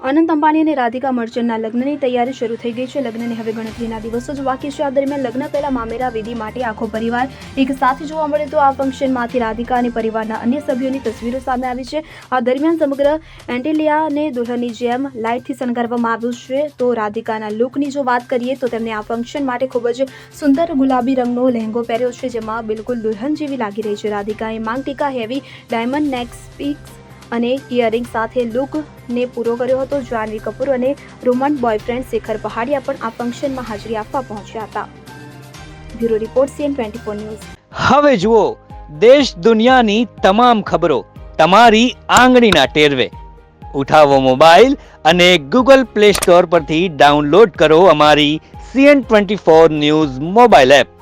અનંત અંબાણી અને રાધિકા મર્ચન્ટના લગ્નની તૈયારી શરૂ થઈ ગઈ છે. લગ્નને હવે ગણતરીના દિવસો જ બાકી છે. આ દરમિયાન લગ્ન પહેલા મામેરા વિધિ માટે આખો પરિવાર એક સાથે જોવા મળે તો આ ફંક્શનમાંથી રાધિકા અને પરિવારના અન્ય સભ્યોની તસવીરો સામે આવી છે. આ દરમિયાન સમગ્ર એન્ટિલિયાને દુલ્હનની જેમ લાઇટથી શણગારવામાં આવ્યું છે. તો રાધિકાના લુકની જો વાત કરીએ તો તેમને આ ફંક્શન માટે ખૂબ જ સુંદર ગુલાબી રંગનો લહેંગો પહેર્યો છે, જેમાં બિલકુલ દુલ્હન જેવી લાગી રહી છે. રાધિકાએ maang tikka heavy diamond neckpiece અને ઇયરિંગ સાથે લુકને પૂરો કર્યો હતો. જાહ્નવી કપૂર અને રોમન બોયફ્રેન્ડ શેખર પહાડિયા પણ આ ફંક્શનમાં હાજરી આપવા પહોંચ્યા હતા. Bureau report CN twenty four news. હવે જુઓ, દેશ દુનિયાની તમામ ખબરો તમારી આંગળીના ટેરવે. ઉઠાવો મોબાઈલ અને ગૂગલ પ્લે સ્ટોર પરથી ડાઉનલોડ કરો અમારી CN twenty four news mobile app.